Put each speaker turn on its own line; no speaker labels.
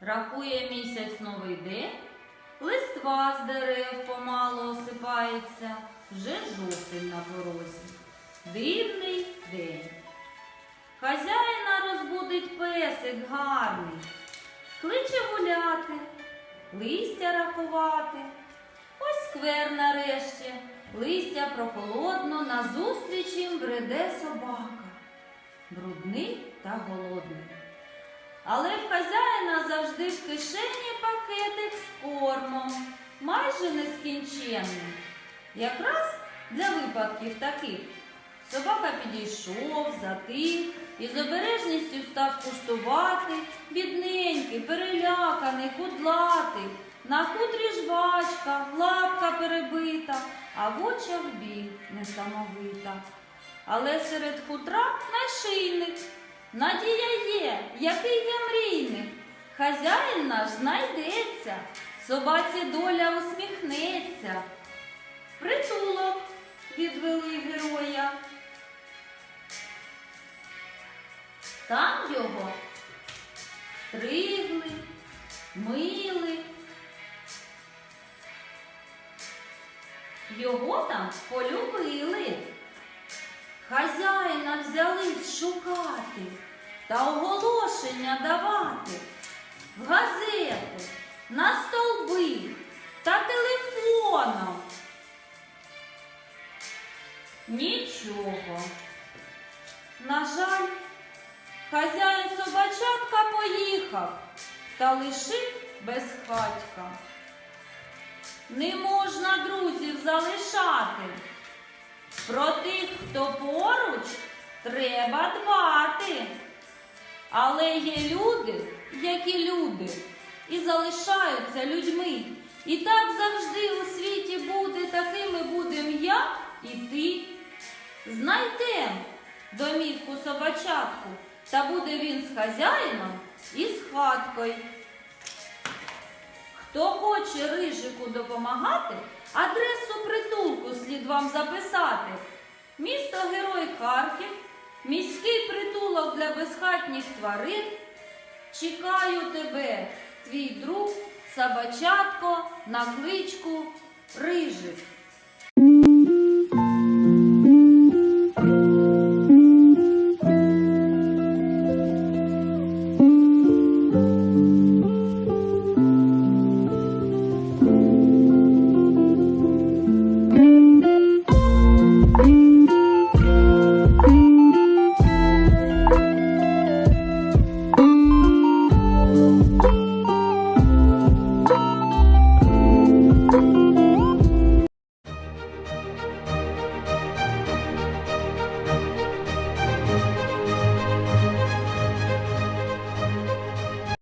Рахує місяць новий день, листва з дерев помалу осипається, вже жовтень на порозі. Дивний день. Хазяїна розбудить песик гарний, кличе гуляти, листя рахувати. Ось сквер нарешті, листя прохолодно, назустріч їм бреде собака, брудний та голодний. Але в хазяїна завжди в кишені пакетик з кормом, майже нескінченний. Якраз для випадків таких собака підійшов, затих і з обережністю став куштувати, бідненький, переляканий, кудлатий, на хутрі жвачка, лапка перебита, а в очах біль несамовита. Але серед хутра нашийник. Надія є, який я мрійник. Хазяїн наш знайдеться, собаці доля усміхнеться. Притулок відвели героя. Там його стригли, мили. Його там полюбили. Хазяїна взялись шукати та оголошення давати в газети, на стовби та телефоном. Нічого. На жаль, хазяїн собачатка поїхав та лишив без хатька. Не можна друзів залишати. Про тих, хто поруч, треба дбати. Але є люди, які люди, і залишаються людьми. І так завжди у світі буде, такими будем я і ти. Знайдем домівку собачатку, та буде він з хазяїном і з хаткою. Хто хоче рижику допомагати, адресу притулку слід вам записати. Місто Герой Харків, міський притулок для безхатніх тварин. Чекаю тебе, твій друг, собачатко, на кличку Рижик.